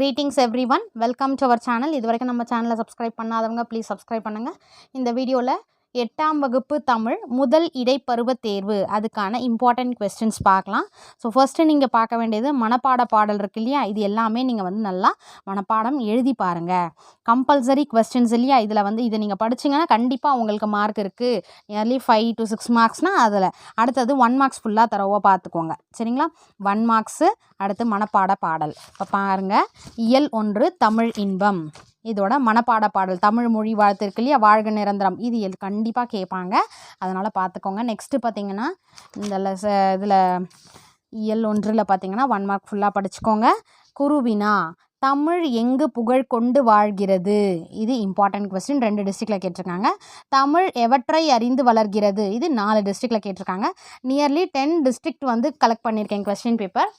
Greetings everyone welcome to our channel இது வரைக்கும் நம்ம சேனலை சப்ஸ்கிரைப் பண்ணாதவங்க ப்ளீஸ் சப்ஸ்கிரைப் பண்ணுங்கள் இந்த வீடியோவில் எட்டாம் வகுப்பு தமிழ் முதல் இடைப்பருவ தேர்வு. அதுக்கான இம்பார்ட்டண்ட் கொஸ்டின்ஸ் பார்க்கலாம். ஸோ ஃபர்ஸ்ட்டு நீங்கள் பார்க்க வேண்டியது மனப்பாட பாடல் இருக்கு இல்லையா? இது எல்லாமே நீங்கள் வந்து நல்லா மனப்பாடம் எழுதி பாருங்கள் கம்பல்சரி கொஸ்டின்ஸ் இல்லையா? இதில் வந்து இதை நீங்கள் படிச்சிங்கன்னா கண்டிப்பாக உங்களுக்கு மார்க் இருக்குது நியர்லி ஃபைவ் டு சிக்ஸ் மார்க்ஸ்னால் அதில். அடுத்தது ஒன் மார்க்ஸ் ஃபுல்லாக தரவாக பார்த்துக்கோங்க. சரிங்களா? ஒன் மார்க்ஸு அடுத்து மனப்பாட பாடல். இப்போ பாருங்கள் இயல் ஒன்று தமிழ் இன்பம். இதோட மனப்பாட பாடல். தமிழ் மொழி வாழ்த்து இருக்கு இல்லையா? வாழ்க நிரந்தரம். இது எல் கண்டிப்பாக கேட்பாங்க அதனால் பார்த்துக்கோங்க நெக்ஸ்ட்டு பார்த்தீங்கன்னா இந்த இதில் இயல் ஒன்றில் பார்த்தீங்கன்னா ஒன் மார்க் ஃபுல்லாக படிச்சுக்கோங்க. குருவினா தமிழ் எங்கு புகழ் கொண்டு வாழ்கிறது? இது இம்பார்ட்டன்ட் கொஸ்டின் ரெண்டு டிஸ்ட்ரிக்டில் கேட்டிருக்காங்க. தமிழ் எவற்றை அறிந்து வளர்கிறது? இது நாலு டிஸ்ட்ரிக்டில் கேட்டிருக்காங்க. நியர்லி டென் டிஸ்ட்ரிக்ட் வந்து கலெக்ட் பண்ணியிருக்கேன் கொஸ்டின் பேப்பர்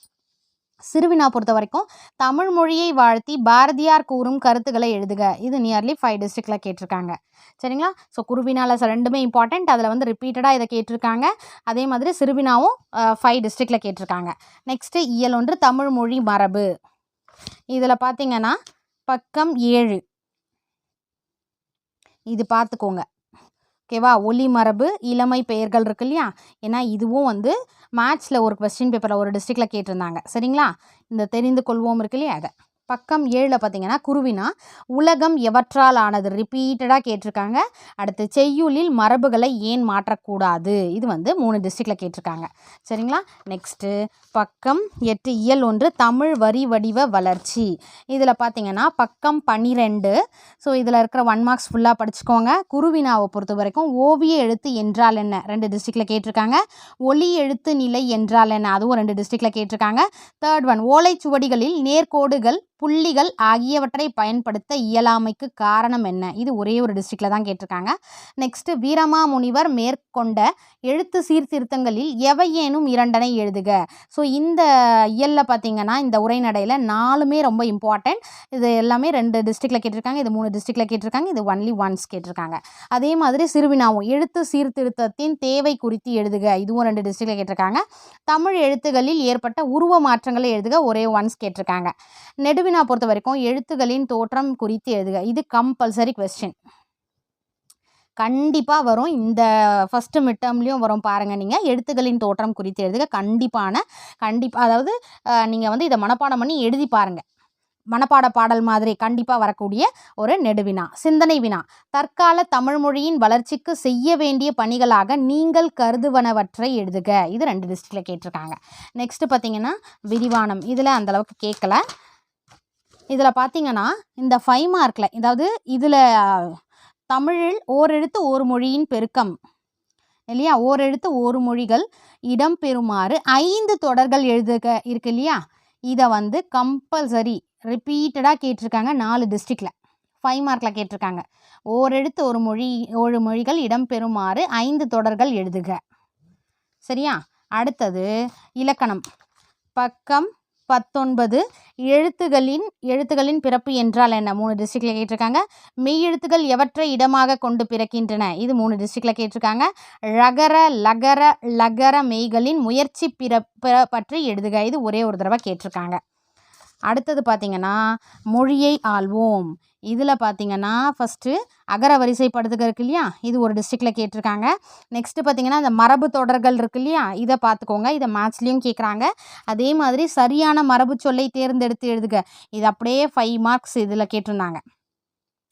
சிறுவினா பொறுத்த வரைக்கும் தமிழ் மொழியை வாழ்த்தி பாரதியார் கூறும் கருத்துக்களை எழுதுக. இது நியர்லி ஃபைவ் டிஸ்ட்ரிக்டில் கேட்டிருக்காங்க. சரிங்களா? ஸோ குருவினால ரெண்டுமே இம்பார்ட்டண்ட் அதில் வந்து ரிப்பீட்டடாக இதை கேட்டிருக்காங்க. அதே மாதிரி சிறுவினாவும் ஃபைவ் டிஸ்ட்ரிக்டில் கேட்டிருக்காங்க. நெக்ஸ்ட்டு இயல் ஒன்று தமிழ் மொழி மரபு. இதில் பார்த்தீங்கன்னா பக்கம் ஏழு. இது பார்த்துக்கோங்க ஓகேவா? ஒலி மரபு இளமை பெயர்கள் இருக்கு இல்லையா? ஏன்னா இதுவும் வந்து மேத்ஸில் ஒரு கொஸ்டின் பேப்பரில் ஒரு டிஸ்ட்ரிக்டில் கேட்டிருந்தாங்க. சரிங்களா? இந்த தெரிந்து கொள்வோம் இருக்கு இல்லையா அதை பக்கம் ஏழில் பார்த்தீங்கன்னா குருவினா உலகம் எவற்றால் ஆனது? ரிப்பீட்டடாக கேட்டிருக்காங்க. அடுத்து செய்யுளில் மரபுகளை ஏன் மாற்றக்கூடாது? இது வந்து மூணு டிஸ்ட்ரிக்டில் கேட்டிருக்காங்க. சரிங்களா? நெக்ஸ்ட்டு பக்கம் எட்டு இயல் ஒன்று தமிழ் வரி வடிவ வளர்ச்சி. இதில் பார்த்தீங்கன்னா பக்கம் பன்னிரெண்டு ஸோ இதில் இருக்கிற ஒன் மார்க்ஸ் ஃபுல்லாக படிச்சுக்கோங்க. குருவினாவை பொறுத்த வரைக்கும் ஓவிய எழுத்து என்றால் என்ன? ரெண்டு டிஸ்ட்ரிக்டில் கேட்டிருக்காங்க. ஒலி எழுத்து நிலை என்றால் என்ன? அதுவும் ரெண்டு டிஸ்ட்ரிக்டில் கேட்டிருக்காங்க. தேர்ட் ஒன் ஓலைச்சுவடிகளில் நேர்கோடுகள் புள்ளிகள் ஆகியவற்றை பயன்படுத்த இயலாமைக்கு காரணம் என்ன? இது ஒரே ஒரு டிஸ்ட்ரிக்டில் தான் கேட்டிருக்காங்க. நெக்ஸ்ட்டு வீரமாமுனிவர் மேற்கொண்ட எழுத்து சீர்திருத்தங்களில் எவையேனும் இரண்டனை எழுதுக. ஸோ இந்த இயலில் பார்த்தீங்கன்னா இந்த உரைநடையில் நாலுமே ரொம்ப இம்பார்ட்டன்ட் இது எல்லாமே ரெண்டு டிஸ்ட்ரிக்டில் கேட்டிருக்காங்க இது மூணு டிஸ்ட்ரிக்டில் கேட்டிருக்காங்க இது ஒன்லி ஒன்ஸ் கேட்டிருக்காங்க. அதே மாதிரி சிறுவினாவும் எழுத்து சீர்திருத்தத்தின் தேவை குறித்து எழுதுக. இதுவும் ரெண்டு டிஸ்ட்ரிக்டில் கேட்டிருக்காங்க. தமிழ் எழுத்துகளில் ஏற்பட்ட உருவ மாற்றங்களை எழுதுக. ஒரே ஒன்ஸ் கேட்டிருக்காங்க. நெடுவினா பொறுத்த வரைக்கும் எழுத்துகளின் தோற்றம் குறித்து எழுதுக. இது கம்பல்சரி கொஸ்டின் கண்டிப்பாக வரும். இந்த ஃபஸ்ட்டு மிட் டேர்ம்லேயும் வரும் பாருங்கள் நீங்கள் எழுத்துகளின் தோற்றம் குறித்து எழுதுக. கண்டிப்பான கண்டிப்பாக அதாவது நீங்கள் வந்து இதை மனப்பாடம் பண்ணி எழுதி பாருங்கள் மனப்பாட பாடல் மாதிரி கண்டிப்பாக வரக்கூடிய ஒரு நெடுவினா சிந்தனை வினா. தற்கால தமிழ் மொழியின் வளர்ச்சிக்கு செய்ய வேண்டிய பணிகளாக நீங்கள் கருதுவனவற்றை எழுதுக. இது ரெண்டு டிஸ்ட்ரிக்டில் கேட்டிருக்காங்க. நெக்ஸ்ட்டு பார்த்தீங்கன்னா விரிவானம். இதில் அந்தளவுக்கு கேட்கல இதில் பார்த்தீங்கன்னா இந்த ஃபைவ் மார்க்கில் அதாவது இதில் தமிழில் ஓரெழுத்து ஒரு மொழியின் பெருக்கம் இல்லையா? ஓரெழுத்து ஒரு மொழிகள் இடம்பெறுமாறு ஐந்து தொடர்கள் எழுதுக இருக்கு இல்லையா? இதை வந்து கம்பல்சரி ரிப்பீட்டடாக கேட்டிருக்காங்க நாலு டிஸ்ட்ரிக்டில் ஃபைவ் மார்க்கில் கேட்டிருக்காங்க. ஓரெழுத்து ஒரு மொழி ஒரு மொழிகள் இடம்பெறுமாறு ஐந்து தொடர்கள் எழுதுக. சரியா? அடுத்தது இலக்கணம். பக்கம் பத்தொன்பது. எழுத்துகளின் எழுத்துகளின் பிறப்பு என்றால் என்ன? மூணு டிஸ்ட்ரிக்டில் கேட்டிருக்காங்க. மெய் எழுத்துக்கள் எவற்றை இடமாக கொண்டு பிறக்கின்றன? இது மூணு டிஸ்ட்ரிக்டில் கேட்டிருக்காங்க. ழகர லகர லகர மெய்களின் முயற்சி பிறப்ப பற்றி எழுதுக. இது ஒரே ஒரு தடவை கேட்டிருக்காங்க. அடுத்தது பார்த்திங்கன்னா மொழியை ஆள்வோம். இதில் பார்த்தீங்கன்னா ஃபஸ்ட்டு அகர வரிசைப்படுத்துக இருக்கு இல்லையா? இது ஒரு டிஸ்ட்ரிக்டில் கேட்டிருக்காங்க. நெக்ஸ்ட்டு பார்த்தீங்கன்னா இந்த மரபு தொடர்கள் இருக்கு இல்லையா? இதை பார்த்துக்கோங்க. இதை மேத்ஸ்லேயும் கேட்குறாங்க. அதே மாதிரி சரியான மரபு சொல்லை தேர்ந்தெடுத்து எழுதுக. இது அப்படியே ஃபைவ் மார்க்ஸ் இதில் கேட்டிருந்தாங்க.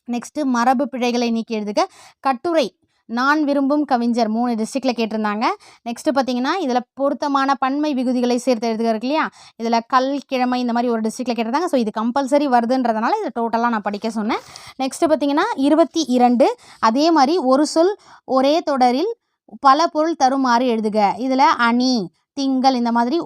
நெக்ஸ்ட்டு மரபு பிழைகளை நீக்கி எழுதுக. கட்டுரை நான் விரும்பும் கவிஞர் மூணு டிஸ்ட்ரிக்டில் கேட்டிருந்தாங்க. நெக்ஸ்ட்டு பார்த்தீங்கன்னா இதில் பொருத்தமான பன்மை விகுதிகளை சேர்த்து எழுதுக இருக்கு இல்லையா? இதில் கல் கிழமை இந்த மாதிரி ஒரு டிஸ்ட்ரிக்டில் கேட்டிருந்தாங்க. ஸோ இது கம்பல்சரி வருதுன்றதுனால இதை டோட்டலாக நான் படிக்க சொன்னேன். நெக்ஸ்ட்டு பார்த்தீங்கன்னா இருபத்தி இரண்டு அதே மாதிரி ஒரு சொல் ஒரே தொடரில் பல பொருள் தருமாறு எழுதுக. இதில் அணி திங்கள் இந்த மாதிரி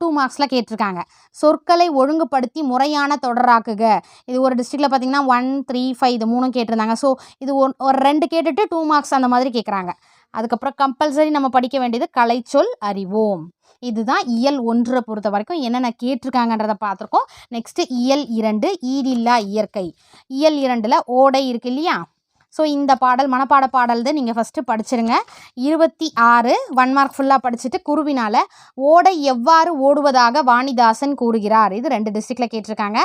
டூ மார்க்ஸில் கேட்டிருக்காங்க. சொற்களை ஒழுங்குபடுத்தி முறையான தொடராக்குக. இது ஒரு டிஸ்ட்ரிக்டில் பார்த்தீங்கன்னா ஒன் த்ரீ ஃபைவ் இது மூணும் கேட்டிருந்தாங்க. ஸோ இது ஒன் ஒரு ரெண்டு கேட்டுட்டு டூ மார்க்ஸ் அந்த மாதிரி கேட்குறாங்க அதுக்கப்புறம் கம்பல்சரி நம்ம படிக்க வேண்டியது கலைச்சொல் அறிவோம். இதுதான் இயல் ஒன்றை பொறுத்த வரைக்கும் என்னென்ன கேட்டிருக்காங்கன்றதை பார்த்துருக்கோம். நெக்ஸ்ட்டு இயல் இரண்டு ஈடில்லா இயற்கை. இயல் இரண்டில் ஓடை இருக்கு இல்லையா? ஸோ இந்த பாடல் மனப்பாட பாடல் தான் நீங்கள் ஃபஸ்ட்டு படிச்சிருங்க. இருபத்தி ஆறு ஒன் மார்க் ஃபுல்லாக படிச்சுட்டு குருவினால் ஓடை எவ்வாறு ஓடுவதாக வாணிதாசன் கூறுகிறார். இது ரெண்டு டிஸ்ட்ரிக்டில் கேட்டிருக்காங்க.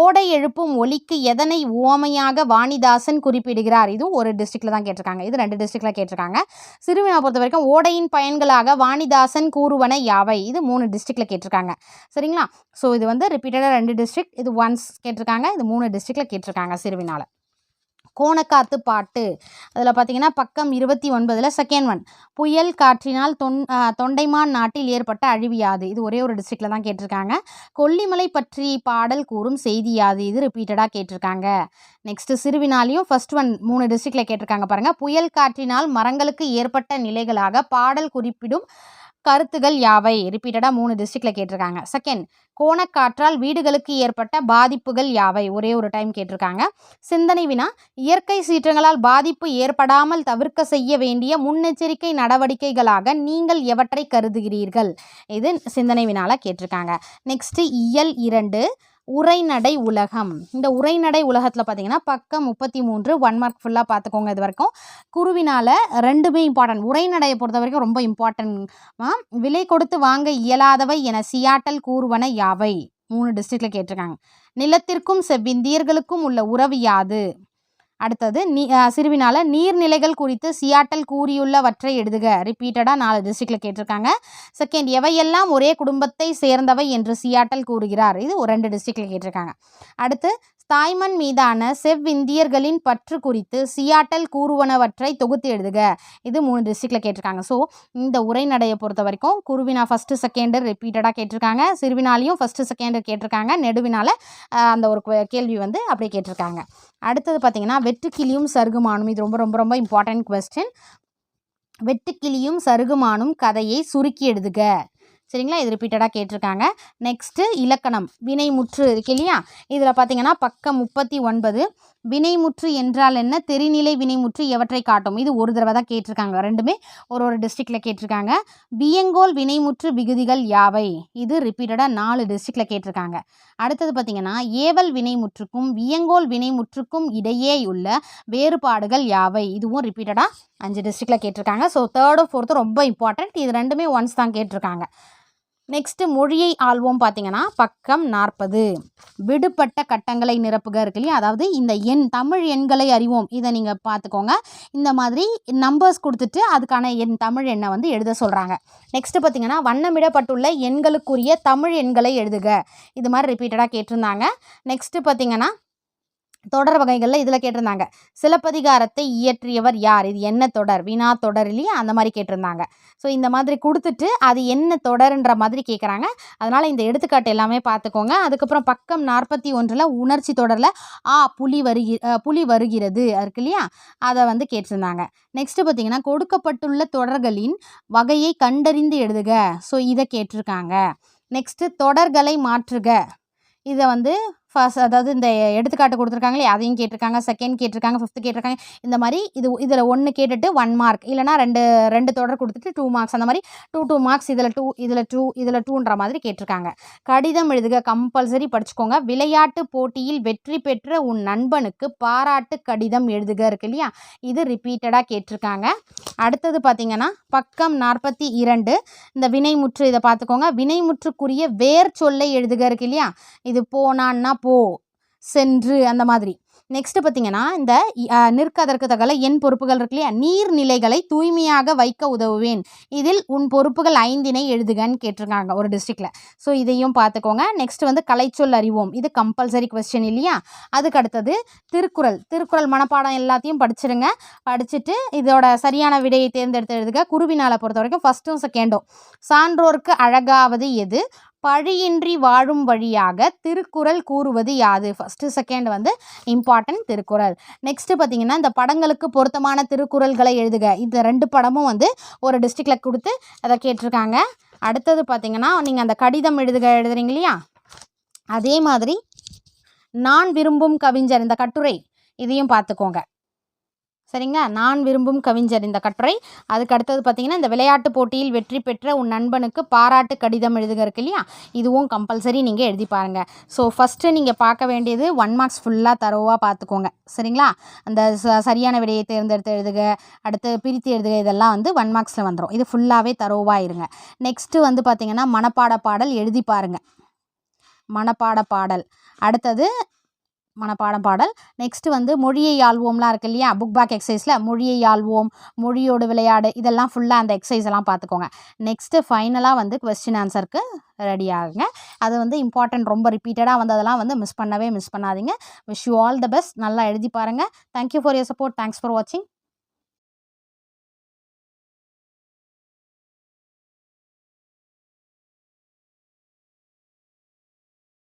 ஓடை எழுப்பும் ஒலிக்கு எதனை உவமையாக வாணிதாசன் குறிப்பிடுகிறார்? இதுவும் ஒரு டிஸ்ட்ரிக்டில் தான் கேட்டிருக்காங்க. இது ரெண்டு டிஸ்ட்ரிக்டில் கேட்டிருக்காங்க. சிறுவினா பொறுத்த வரைக்கும் ஓடையின் பயன்களாக வாணிதாசன் கூறுவன யாவை? இது மூணு டிஸ்ட்ரிக்டில் கேட்டிருக்காங்க. சரிங்களா? ஸோ இது வந்து ரிப்பீட்டடாக ரெண்டு டிஸ்ட்ரிக்ட் இது ஒன்ஸ் கேட்டிருக்காங்க. இது மூணு டிஸ்ட்ரிக்டில் கேட்டிருக்காங்க சிறுவினால கோணக்காத்து பாட்டு. அதில் பார்த்தீங்கன்னா பக்கம் இருபத்தி ஒன்பதில் செகண்ட் ஒன் புயல் காற்றினால் தொன் தொண்டைமான் நாட்டில் ஏற்பட்ட அழிவியாது இது ஒரே ஒரு டிஸ்ட்ரிக்டில் தான் கேட்டிருக்காங்க. கொல்லிமலை பற்றி பாடல் கூறும் செய்தியாது இது ரிப்பீட்டடாக கேட்டிருக்காங்க. நெக்ஸ்ட்டு சிறுவினாலையும் ஃபர்ஸ்ட் ஒன் மூணு டிஸ்ட்ரிக்டில் கேட்டிருக்காங்க பாருங்கள் புயல் காற்றினால் மரங்களுக்கு ஏற்பட்ட நிலைகளாக பாடல் குறிப்பிடும் கருத்துகள் யாவை? ரிப்பீட்டடாக மூணு டிஸ்ட்ரிக்டில் கேட்டிருக்காங்க. செகண்ட் கோணக்காற்றால் வீடுகளுக்கு ஏற்பட்ட பாதிப்புகள் யாவை? ஒரே ஒரு டைம் கேட்டிருக்காங்க. சிந்தனை வினா இயற்கை சீற்றங்களால் பாதிப்பு ஏற்படாமல் தவிர்க்க செய்ய வேண்டிய முன்னெச்சரிக்கை நடவடிக்கைகளாக நீங்கள் எவற்றை கருதுகிறீர்கள்? இது சிந்தனை வினால கேட்டிருக்காங்க. நெக்ஸ்ட்டு இயல் இரண்டு உரைநடை உலகம். இந்த உரைநடை உலகத்தில் பார்த்தீங்கன்னா பக்கம் முப்பத்தி மூன்று ஒன் மார்க் ஃபுல்லாக பார்த்துக்கோங்க இது வரைக்கும். குருவினால் ரெண்டுமே இம்பார்ட்டன்ட் உரைநடையை பொறுத்த வரைக்கும் ரொம்ப இம்பார்ட்டன்ட் விலை கொடுத்து வாங்க இயலாதவை என சியாட்டல் கூறுவன யாவை? மூணு டிஸ்ட்ரிக்டில் கேட்டிருக்காங்க. நிலத்திற்கும் செவ்விந்தியர்களுக்கும் உள்ள உறவு யாது? அடுத்தது நீ சிறுவினால் சிறுவினால நீர்நிலைகள் குறித்து சியாட்டல் கூறியுள்ளவற்றை எழுதுக. ரிப்பீட்டடாக நாலு டிஸ்ட்ரிக்டில் கேட்டிருக்காங்க. செகண்ட் எவையெல்லாம் ஒரே குடும்பத்தை சேர்ந்தவை என்று சியாட்டல் கூறுகிறார்? இது ஒரு ரெண்டு டிஸ்ட்ரிக்டில் கேட்டிருக்காங்க. அடுத்து தாய்மண் மீதான செவ்விந்தியர்களின் பற்று குறித்து சியாட்டல் கூறுவனவற்றை தொகுத்து எழுதுக. இது மூணு டிஸ்ட்ரிக்டில் கேட்டிருக்காங்க. ஸோ இந்த உரைநடையை பொறுத்த வரைக்கும் குருவினா ஃபஸ்ட்டு செகண்டு ரிப்பீட்டடாக கேட்டிருக்காங்க. சிறுவினாலையும் ஃபஸ்ட்டு செகண்டு கேட்டிருக்காங்க. நெடுவினால் அந்த ஒரு கேள்வி வந்து அப்படியே கேட்டிருக்காங்க. அடுத்தது பார்த்தீங்கன்னா வெட்டுக்கிளியும் சருகுமானும். இது ரொம்ப ரொம்ப ரொம்ப இம்பார்ட்டன்ட் கொஸ்டின் வெட்டுக்கிளியும் சருகுமானும் கதையை சுருக்கி எழுதுக. சரிங்களா? இது ரிப்பீட்டடாக கேட்டிருக்காங்க. நெக்ஸ்ட்டு இலக்கணம் வினைமுற்று இருக்கு இல்லையா? இதில் பார்த்தீங்கன்னா பக்கம் முப்பத்தி ஒன்பது வினைமுற்று என்றால் என்ன? தெரிநிலை வினைமுற்று எவற்றை காட்டும்? இது ஒரு தடவை தான் கேட்டிருக்காங்க. ரெண்டுமே ஒரு ஒரு டிஸ்ட்ரிக்டில் கேட்டிருக்காங்க. வியங்கோல் வினைமுற்று விகுதிகள் யாவை? இது ரிப்பீட்டடாக நாலு டிஸ்ட்ரிக்டில் கேட்டிருக்காங்க. அடுத்தது பார்த்தீங்கன்னா ஏவல் வினைமுற்றுக்கும் வியங்கோல் வினைமுற்றுக்கும் இடையேயுள்ள வேறுபாடுகள் யாவை? இதுவும் ரிப்பீட்டடாக அஞ்சு டிஸ்ட்ரிக்டில் கேட்டிருக்காங்க. ஸோ தேர்டும் ஃபோர்த்தும் ரொம்ப இம்பார்ட்டண்ட் இது ரெண்டுமே ஒன்ஸ் தான் கேட்டிருக்காங்க. நெக்ஸ்ட்டு மொழியை ஆள்வோம் பார்த்தீங்கன்னா பக்கம் நாற்பது. விடுபட்ட கட்டங்களை நிரப்புக இருக்கு இல்லையா? அதாவது இந்த எண் தமிழ் எண்களை அறிவோம். இதை நீங்கள் பார்த்துக்கோங்க இந்த மாதிரி நம்பர்ஸ் கொடுத்துட்டு அதுக்கான எண் தமிழ் எண்ணை வந்து எழுத சொல்கிறாங்க நெக்ஸ்ட்டு பார்த்தீங்கன்னா வண்ணமிடப்பட்டுள்ள எண்களுக்குரிய தமிழ் எண்களை எழுதுக. இது மாதிரி ரிப்பீட்டடாக கேட்டிருந்தாங்க. நெக்ஸ்ட்டு பார்த்தீங்கன்னா தொடர் வகைகளில் இதில் கேட்டிருந்தாங்க. சிலப்பதிகாரத்தை இயற்றியவர் யார்? இது என்ன தொடர்? வினா தொடர் இல்லையா? அந்த மாதிரி கேட்டிருந்தாங்க. ஸோ இந்த மாதிரி கொடுத்துட்டு அது என்ன தொடருன்ற மாதிரி கேட்குறாங்க அதனால் இந்த எடுத்துக்காட்டு எல்லாமே பார்த்துக்கோங்க அதுக்கப்புறம் பக்கம் நாற்பத்தி ஒன்றில் உணர்ச்சி தொடரில் ஆ புலி வருகி புலி வருகிறது இருக்கு இல்லையா? அதை வந்து கேட்டிருந்தாங்க. நெக்ஸ்ட்டு பார்த்தீங்கன்னா கொடுக்கப்பட்டுள்ள தொடர்களின் வகையை கண்டறிந்து எழுதுக. ஸோ இதை கேட்டிருக்காங்க. நெக்ஸ்ட்டு தொடர்களை மாற்றுக. இதை வந்து ஃபர்ஸ்ட் அதாவது இந்த எடுத்துக்காட்டு கொடுத்துருக்காங்களே அதையும் கேட்டிருக்காங்க செகண்ட் கேட்டிருக்காங்க ஃபிஃப்த்து கேட்டிருக்காங்க. இந்த மாதிரி இது இதில் ஒன்று கேட்டுட்டு ஒன் மார்க் இல்லைனா ரெண்டு ரெண்டு தொடர் கொடுத்துட்டு டூ மார்க்ஸ் அந்த மாதிரி டூ டூ மார்க்ஸ் இதில் டூ இதில் டூ இதில் டூன்ற மாதிரி கேட்டிருக்காங்க. கடிதம் எழுதுக கம்பல்சரி படிச்சுக்கோங்க. விளையாட்டு போட்டியில் வெற்றி பெற்ற உன் நண்பனுக்கு பாராட்டு கடிதம் எழுதுக இருக்கு இல்லையா? இது ரிப்பீட்டடாக கேட்டிருக்காங்க. அடுத்தது பார்த்தீங்கன்னா பக்கம் நாற்பத்தி இரண்டு. இந்த வினைமுற்று இதை பார்த்துக்கோங்க. வினைமுற்றுக்குரிய வேர் சொல்லை எழுதுக இருக்கு இல்லையா? இது போனான்னா போ சென்று அந்த மாதிரி. நெக்ஸ்ட் பார்த்தீங்கன்னா இந்த நிற்கதற்கு தகவல என் பொறுப்புகள் இருக்கு இல்லையா? நீர்நிலைகளை தூய்மையாக வைக்க உதவுவேன். இதில் உன் பொறுப்புகள் ஐந்தினை எழுதுகன்னு கேட்டிருக்காங்க ஒரு டிஸ்ட்ரிக்டில் ஸோ இதையும் பார்த்துக்கோங்க. நெக்ஸ்ட் வந்து கலைச்சொல் அறிவோம். இது கம்பல்சரி கொஸ்டின் இல்லையா? அதுக்கு அடுத்தது திருக்குறள். திருக்குறள் மனப்பாடம் எல்லாத்தையும் படிச்சிருங்க. படிச்சுட்டு இதோட சரியான விடையை தேர்ந்தெடுத்து எழுதுக. குருவினால பொறுத்த வரைக்கும் ஃபஸ்ட்டும் செகண்டும் சான்றோர்க்கு அழகாவது எது? பழியின்றி வாழும் வழியாக திருக்குறள் கூறுவது யாது? ஃபஸ்ட்டு செகண்ட் வந்து இம்பார்ட்டன்ட் திருக்குறள். நெக்ஸ்ட்டு பார்த்தீங்கன்னா இந்த படங்களுக்கு பொருத்தமான திருக்குறள்களை எழுதுக. இந்த ரெண்டு படமும் வந்து ஒரு டிஸ்ட்ரிக்டில் கொடுத்து அதை கேட்டிருக்காங்க. அடுத்தது பார்த்தீங்கன்னா நீங்கள் அந்த கடிதம் எழுதுக எழுதுறீங்க இல்லையா? அதே மாதிரி நான் விரும்பும் கவிஞர் இந்த கட்டுரை இதையும் பார்த்துக்கோங்க. சரிங்களா நான் விரும்பும் கவிஞர் இந்த கட்டுரை. அதுக்கு அடுத்தது பார்த்தீங்கன்னா இந்த விளையாட்டு போட்டியில் வெற்றி பெற்ற உன் நண்பனுக்கு பாராட்டு கடிதம் எழுதுக இருக்கு இல்லையா? இதுவும் கம்பல்சரி நீங்கள் எழுதி பாருங்கள் ஸோ ஃபஸ்ட்டு நீங்கள் பார்க்க வேண்டியது ஒன் மார்க்ஸ் ஃபுல்லாக தரோவாக பார்த்துக்கோங்க. சரிங்களா? அந்த ச சரியான விடையை தேர்ந்தெடுத்து எழுதுக அடுத்து பிரித்து எழுதுக இதெல்லாம் வந்து ஒன் மார்க்ஸில் வந்துடும் இது ஃபுல்லாகவே தரோவாக இருங்க. நெக்ஸ்ட்டு வந்து பார்த்திங்கன்னா மனப்பாட பாடல் எழுதி பாருங்கள் மனப்பாட பாடல். அடுத்தது மனப்பாடம் பாடல். நெக்ஸ்ட்டு வந்து மொழியை ஆள்வோம்லாம் இருக்கு இல்லையா? புக் பேக் எக்ஸசைஸில் மொழியை ஆள்வோம் மொழியோடு விளையாடு இதெல்லாம் ஃபுல்லாக அந்த எக்ஸசைஸ் எல்லாம் பார்த்துக்கோங்க நெக்ஸ்ட்டு ஃபைனலாக வந்து கொஸ்டின் ஆன்சருக்கு ரெடி ஆகுங்க. அது வந்து இம்பார்ட்டன்ட் ரொம்ப ரிப்பீட்டடாக வந்து அதெல்லாம் வந்து மிஸ் பண்ணவே மிஸ் பண்ணாதீங்க. Wish you all the best நல்லா எழுதி பாருங்கள் thank you for your support thanks for வாட்சிங்